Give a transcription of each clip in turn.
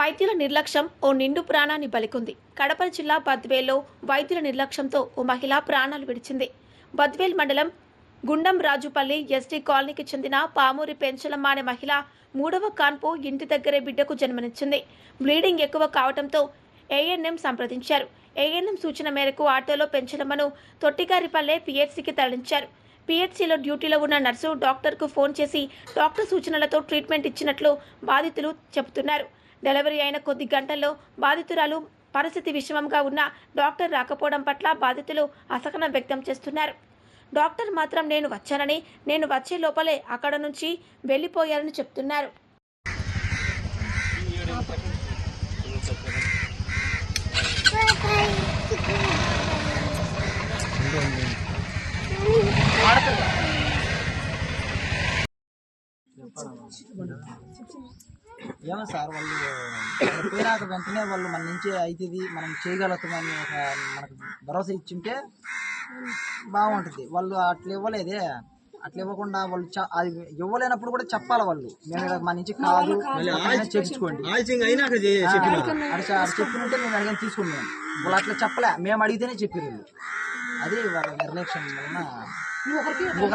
వైద్యుల నిర్లక్ష్యం ఓ నిండు ప్రాణాన్ని బలికుంది కడప జిల్లా బద్వేల్లో వైద్యుల నిర్లక్ష్యంతో ఓ మహిళ ప్రాణాలు విడిచింది. బద్వేల్ మండలం గుండం రాజుపల్లి ఎస్టీ కాలనీకి చెందిన పామూరి పెంచలమ్మ అనే మహిళ మూడవ కాన్పు ఇంటి దగ్గరే బిడ్డకు జన్మనిచ్చింది. బ్లీడింగ్ ఎక్కువ కావడంతో ఏఎన్ఎం సంప్రదించారు. ఏఎన్ఎం సూచన మేరకు ఆటోలో పెంచలమ్మను తొట్టిగారిపల్లె పిహెచ్సికి తరలించారు. పిహెచ్సిలో డ్యూటీలో ఉన్న నర్సు డాక్టర్కు ఫోన్ చేసి డాక్టర్ సూచనలతో ట్రీట్మెంట్ ఇచ్చినట్లు బాధితులు చెబుతున్నారు. డెలివరీ అయిన కొద్ది గంటల్లో బాధితురాలు పరిస్థితి విషమంగా ఉన్న డాక్టర్ రాకపోవడం పట్ల బాధితులు అసహనం వ్యక్తం చేస్తున్నారు. డాక్టర్ మాత్రం నేను వచ్చానని నేను వచ్చే లోపలే అక్కడ నుంచి వెళ్ళిపోయారని చెప్తున్నారు. ఏమో సార్ వాళ్ళు పోయినాక వెంటనే వాళ్ళు మన నుంచి అవుతుంది మనం చేయగలుగుతామని ఒక మనకు భరోసా ఇచ్చింటే బాగుంటుంది. వాళ్ళు అట్లా ఇవ్వలేదే. అట్లా ఇవ్వకుండా వాళ్ళు అది ఇవ్వలేనప్పుడు కూడా చెప్పాలి వాళ్ళు. మేము మన నుంచి కాదు చేపించుకోండి చెప్పిన. చెప్పినట్టే మేము అడిగిన తీసుకుని మేము. వాళ్ళు అట్లా చెప్పలే. మేము అడిగితేనే చెప్పారు అది వాళ్ళ నిర్లక్ష్యం వలన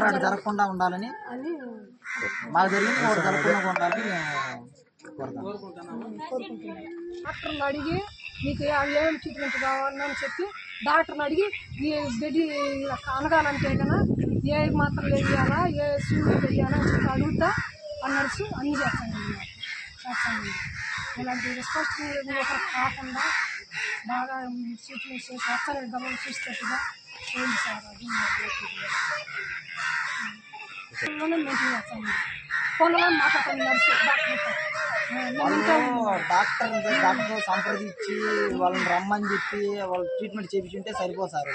అటు జరగకుండా ఉండాలని మాకు జరిగింది ఒకటి జరగకుండా ఉండాలని డాక్టర్ని అడిగి మీకు ఏం ట్రీట్మెంట్ కావాలని చెప్పి డాక్టర్ని అడిగి ఈ బెడ్ అనగానంటే కదా ఏ మాత్రలు వేయాలా ఏ సూర్యులు వేయాలా అని చెప్పి అడుగుతా ఆ నర్సు అన్నీ చేస్తానండి చేస్తానండి ఇలాంటి రెస్పాన్స్ కాకుండా బాగా ట్రీట్మెంట్ చేసి వస్తాను గమని చూసేట్టుగా చేయండి సార్. అది మెయింటైన్ చేస్తానండి ఫోన్లో మాట్లాడతాను నర్సు డాక్టర్ డాక్టర్ డాక్టర్ సంప్రదించి వాళ్ళని రమ్మని చెప్పి వాళ్ళు ట్రీట్మెంట్ చేయించుంటే సరిపో సార్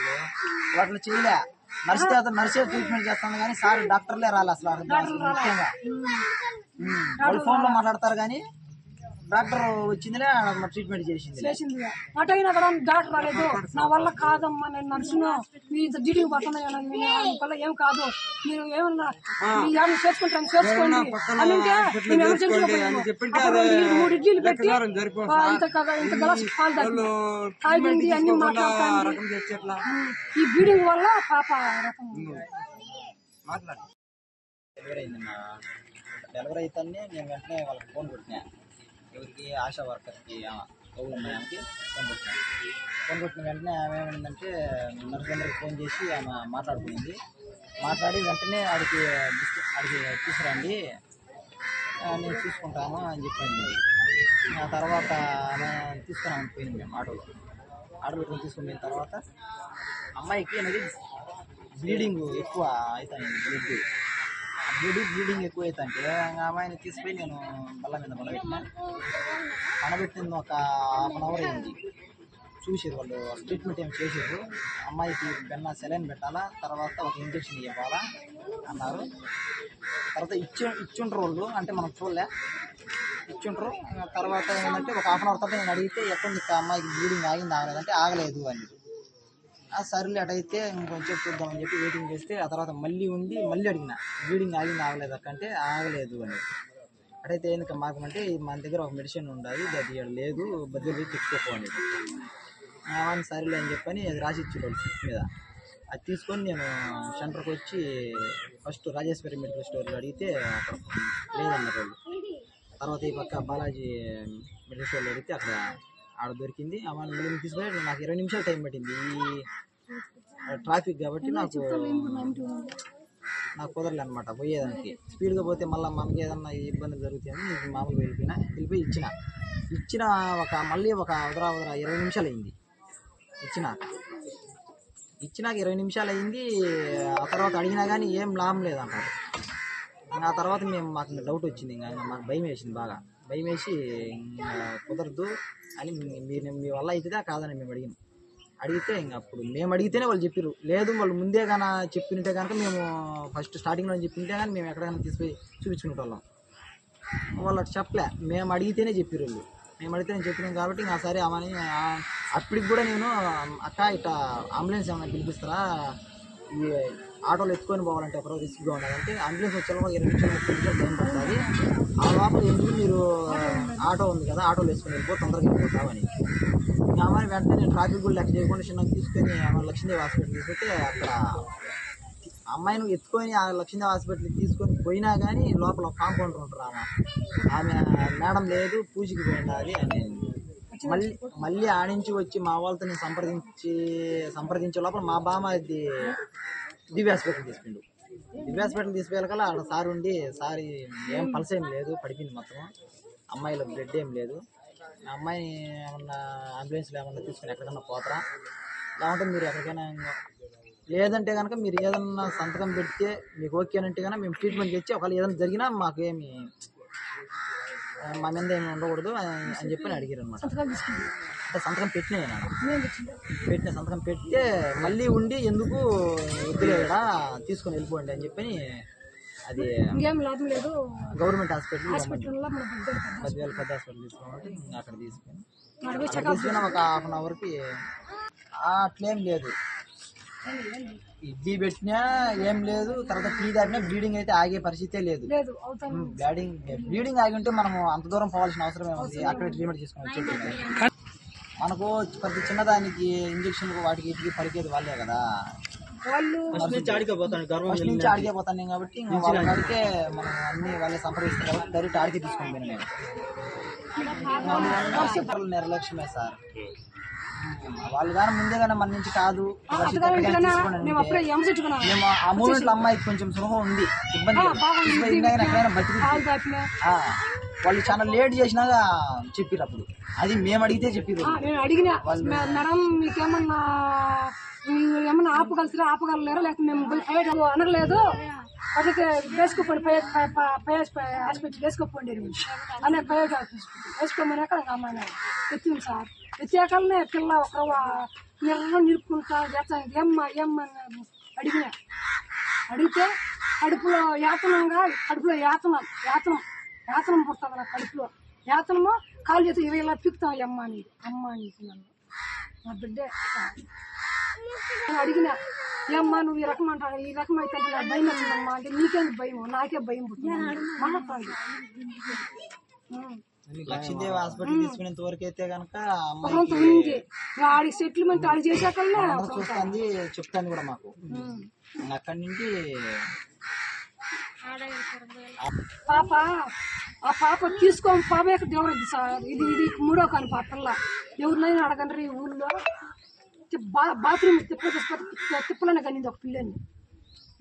వాళ్ళు. చేయలే. నర్స్ అతను నర్సే ట్రీట్మెంట్ చేస్తాను కానీ సార్ డాక్టర్లే రాలే అసలు ముఖ్యంగా. వాళ్ళు ఫోన్లో మాట్లాడతారు కానీ డాక్టర్ వచ్చిందిలే ట్రీట్మెంట్ చేసింది చేసింది అటైనా కూడా డాక్టర్ రాలేదు. నా వల్ల కాదమ్మా నేను నర్సును మీ డ్యూటీకి పోతున్నాను వల్ల ఏం కాదు. మీరు ఏమన్నా చేసుకుంటాను చేసుకోండి అని అంటే మేము ఎమర్జెన్సీలో పోయాము. అప్పుడు రెండు ఇడ్లీ- మూడు ఇడ్లీలు పెట్టి ఆ, ఇంత కదా ఇంత గ్లాస్ పాలు తాగింది తాగింది అన్ని ఈ బ్లీడింగ్ వల్ల పాప రకం డెలివరీ అయితే నేను వెంటనే వాళ్ళకి ఫోన్ కొట్టినా. ఎవరికి ఆశా వర్కర్కి కౌలు అమ్మాయికి ఫోన్ కొట్టినా ఫోన్ కొట్టిన వెంటనే ఆమె ఏమైందంటే నర్సందరికి ఫోన్ చేసి ఆమె మాట్లాడుకునింది మాట్లాడి వెంటనే ఆడికి ఆడికి తీసుకురండి. నేను చూసుకుంటాను అని చెప్పింది ఆ తర్వాత ఆమె తీసుకున్నాను పోయింది మేము ఆటోలో. ఆటో పెట్టుకొని తీసుకుని పోయిన తర్వాత అమ్మాయికి అనేది బ్లీడింగ్ ఎక్కువ అవుతుంది బ్లడ్. బ్లీడింగ్ బ్లీడింగ్ ఎక్కువ అవుతుంటే ఆ అమ్మాయిని తీసుకుపోయి నేను బల్ల మీద బలపెట్టిన పడబెట్టింది ఒక హాఫ్ అన్ అవర్ అయింది. చూసారు వాళ్ళు ట్రీట్మెంట్ ఏం చేసారు అమ్మాయికి బెన్న సెలైన్ పెట్టాలా తర్వాత ఒక ఇంజక్షన్ ఇవ్వాలా అన్నారు. తర్వాత ఇచ్చి ఇచ్చుంటారు వాళ్ళు అంటే మనం చూడలే. ఇచ్చుంటారు తర్వాత ఏంటంటే ఒక హాఫ్ అన్ అవర్ తర్వాత నేను అడిగితే ఎక్కడ నీకు అమ్మాయికి బ్లీడింగ్ ఆగింది? ఆగలేదంటే ఆగలేదు అని. సర్లే అటైతే ఇంకొంచెం చూద్దామని చెప్పి వెయిటింగ్ చేస్తే ఆ తర్వాత మళ్ళీ ఉండి మళ్ళీ అడిగిన బ్లీడింగ్ ఆగింది ఆగలేదు? అక్కంటే ఆగలేదు అని. అటైతే ఎందుకు మాకమంటే మన దగ్గర ఒక మెడిసిన్ ఉండాలి అది లేదు బదిలీ తెచ్చుకోపోండి అని. సరేలే అని చెప్పని అది రాసి ఇచ్చేవాళ్ళు స్లిప్ మీద. అది తీసుకొని నేను సెంటర్కి వచ్చి ఫస్ట్ రాజేశ్వరి మెడికల్ స్టోర్లో అడిగితే అక్కడ లేదన్నారు వాళ్ళు. తర్వాత ఈ పక్క బాలాజీ మెడికల్ స్టోర్లో అడిగితే అక్కడ ఆడ దొరికింది. మళ్ళీ తీసుకొని నాకు ఇరవై నిమిషాలు టైం పట్టింది. ఈ ట్రాఫిక్ కాబట్టి నాకు నాకు కుదరలే అనమాట పోయేదానికి. స్పీడ్గా పోతే మళ్ళీ మనకి ఏదన్నా ఇబ్బంది జరుగుతాయని నేను మామూలుగా వెళ్ళిపోయినా వెళ్ళిపోయి ఇచ్చిన. ఇచ్చిన ఒక మళ్ళీ ఒక ఉదరా ఉదరా ఇరవై నిమిషాలు అయింది ఇచ్చినాక ఇచ్చినాక ఇరవై నిమిషాలు అయింది ఆ తర్వాత అడిగినా కానీ ఏం లాభం లేదంటారు ఆ తర్వాత మేము మాకు డౌట్ వచ్చింది ఇంకా ఇంకా మాకు భయం వేసింది బాగా. భయం వేసి కుదరదు అని మీరు మీ వల్ల అవుతుందా కాదని మేము అడిగాం అడిగితే ఇంక అప్పుడు మేము అడిగితేనే వాళ్ళు చెప్పారు లేదు వాళ్ళు ముందే కానీ చెప్పినట్టే కనుక మేము ఫస్ట్ స్టార్టింగ్లో చెప్పింటే కానీ మేము ఎక్కడికైనా తీసుకుపోయి చూపించుకుంటాం వాళ్ళు చెప్పలే. మేము అడిగితేనే చెప్పారు వాళ్ళు. మేము అడిగితేనే చెప్పినాం కాబట్టి ఇంకా సరే అవని అప్పటికి కూడా నేను అక్క ఇట్లా అంబులెన్స్ ఏమైనా పిలిపిస్తారా? ఈ ఆటోలు ఎత్తుకొని పోవాలంటే ఒకరోజు రిస్క్గా ఉండాలంటే అంబులెన్స్ వచ్చే ఇరవై నిమిషాలు ముప్పై నిమిషాలు టైం పడుతుంది. ఆ లోపల ఎందుకు మీరు ఆటో ఉంది కదా ఆటోలు వేసుకొని వెళ్ళిపో తొందరగా వెళ్ళిపోతామని. ఇంకా అమ్మాయి వెంటనే ట్రాఫిక్ కూడా లెక్క చేయకుండా చిన్న తీసుకొని ఆమె లక్ష్మీదేవి హాస్పిటల్ తీసుకుంటే అక్కడ అమ్మాయిని ఎత్తుకొని ఆ లక్ష్మీదేవి హాస్పిటల్కి తీసుకొని పోయినా కానీ లోపల కాంపౌండర్ ఉంటారు ఆమె ఆమె మేడం లేదు పూజకి పోయినది అని. మళ్ళీ మళ్ళీ ఆడించి వచ్చి మా వాళ్ళతో సంప్రదించి సంప్రదించే లోపల మా బామ్మ అది దివ్య హాస్పిటల్ తీసుకుండు. దివ్య హాస్పిటల్ తీసుకెళ్ళకల్లా అక్కడ సార్ ఉండి సార్ ఏం పల్స్ ఏం లేదు పడిపోయింది మొత్తం. అమ్మాయిలో బ్లడ్ ఏం లేదు. అమ్మాయి ఏమన్నా అంబులెన్స్లో ఏమన్నా తీసుకుని ఎక్కడికన్నా పోతారా? లేకుంటే మీరు ఎక్కడికైనా లేదంటే కనుక మీరు ఏదన్నా సంతకం పెడితే మీకు ఓకే అంటే కనుక మేము ట్రీట్మెంట్ తెచ్చి ఒకవేళ ఏదైనా జరిగినా మాకు ఏమి మా మీద ఏమి ఉండకూడదు అని చెప్పి అడిగారు అనమాట సంతకం పెట్టినా పెట్టిన సంతకం పెడితే మళ్ళీ ఉండి ఎందుకు వద్దులేడా తీసుకొని వెళ్ళిపోండి అని చెప్పి అది గవర్నమెంట్ హాస్పిటల్ పదివేల పెద్ద హాస్పిటల్ తీసుకోమంటే ఇంకా అక్కడ తీసుకొని తీసుకున్న ఒక హాఫ్ అన్ అవర్కి అట్లేం లేదు. ఇడ్లీ పెట్టినా ఏం లేదు. తర్వాత టీ తాగినా బ్లీడింగ్ అయితే ఆగే పరిస్థితే లేదు. బ్లీడింగ్ బ్లీడింగ్ ఆగి ఉంటే మనం అంత దూరం పోవాల్సిన అవసరం ఏముంది? అక్కడ ట్రీట్మెంట్ వచ్చేది మనకు ప్రతి చిన్నదానికి ఇంజక్షన్ వాటికి వీటికి పడికేది వాళ్ళే కదా. వాళ్ళు ఫస్ట్ నుంచి ఆడికే పోతాను కాబట్టి ఇంకా వాళ్ళ కాడికే మనం అన్ని వాళ్ళే సంప్రదిస్తాం కాబట్టి డైరెక్ట్ ఆడికే తీసుకొని పోయినా నేను. నిర్లక్ష్యమే సార్. వాళ్ళు కానీ ముందే కానీ మన నుంచి కాదు. మేము ఆ మూమెంట్లో అమ్మాయికి కొంచెం సుఖం ఉంది. ఇబ్బంది ఎక్కడైనా బతికి వాళ్ళు చాలా లేట్ చేసినాక చెప్పిరు అప్పుడు. అది మేము అడిగితే చెప్పిరు నేను అడిగిన మేడం మీకేమన్నా ఏమన్నా ఆపగలుగుతారా ఆపగలలేరా లేకపోతే మేము ప్రైవేట్ అనలేదు అడిగితే వేసుకోపోండి పై పై పై పై హాస్పిటల్ వేసుకోపోండి అనే ప్రైవేట్ హాస్పిటల్ వేసుకోమన్నాక అమ్మాయి ఎత్తింది సార్. ఎత్తాకనే పిల్ల ఒక నిర్ణయం నిలుపుకుంటా చేస్తాను ఏమ్మా ఏమ్మా అడిగిన. అడిగితే కడుపులో యాతనంగా కడుపులో యాతన యాతనం. యాతనం పుడుతుంది నా కడుపులో. యాతనము కాలు చేతి ఇరవై ఇలా పిక్తాం ఈ అమ్మ నీకు. అమ్మ నీకు నన్ను. నా బిడ్డే. నేను అడిగిన ఏమ్మా నువ్వు ఈ రకం అంటావు ఈ రకం అయితే నాకు భయం వచ్చిందమ్మా అంటే నీకేందుకు భయం? నాకే భయం పుట్టింది. మాట్లాడు. లక్ష్మీదేవి హాస్పిటల్ తీసుకునేంత వరకు అయితే కనుక ఆడికి సెటిల్మెంట్ ఆడి అందరూ చూస్తుంది చెప్తాను కూడా మాకు. అక్కడి నుంచి పాప ఆ పాప తీసుకొని పాప యొక్క దేవుడు ఇది సార్? ఇది ఇది మూడో కాని పాప పిల్ల. ఎవరినైనా అడగండి ఈ ఊళ్ళో. బాత్రూమ్ తిప్ప తిప్పలనే కనింది ఒక పిల్లని.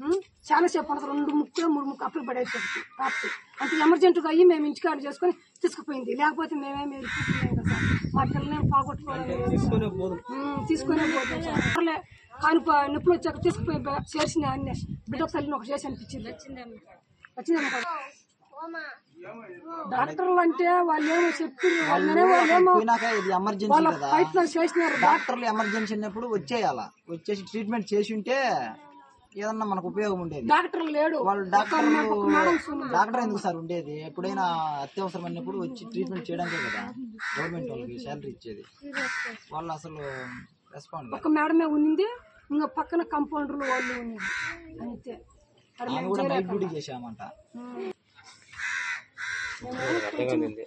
ఉం? చాలా సేపు ఉండదు రెండు ముక్కలు మూడు ముక్కలు అప్పులు పడేస్తుంది పాపకి. అంత ఎమర్జెంట్గా అయ్యి మేము ఇంటికాడ చేసుకొని తీసుకుపోయింది. లేకపోతే మేమేమి ఎదుర్కొంటున్నాం కదా సార్. మా పిల్లల్ని పోగొట్టుకోవాలి తీసుకునే పోతాం కానీ ప- నొప్పులు వచ్చాక తీసుకుపోయి చేసిన అన్నీ బిడ్డ తల్లిని ఒక చేసి అనిపించింది. వచ్చిందమ్మ కదా. డాక్టర్లు అంటే వాళ్ళు ఏమో ప్రయత్నం చేసినారు డాక్టర్లు ఎమర్జెన్సీ అన్నప్పుడు వచ్చేయాల? వచ్చేసి ట్రీట్మెంట్ చేసి ఉంటే ఏదన్నా మనకు ఉపయోగం ఉండేది. డాక్టర్ లేడు. వాళ్ళు సున్నింది. డాక్టర్ ఎందుకు సార్ ఉండేది? ఎప్పుడైనా అత్యవసరం అన్నప్పుడు వచ్చి ట్రీట్మెంట్ చేయడానికే కదా. గవర్నమెంట్ వాళ్ళకి శాలరీ ఇచ్చేది. వాళ్ళు అసలు రెస్పాండ్ ఒక మేడమే ఉన్నింది ఇంకా పక్కన కంపౌండర్లు వాళ్ళు ఉన్నింది. అంతే. కూడా నైట్ డ్యూటీ చేసామంట 내가 내가 는데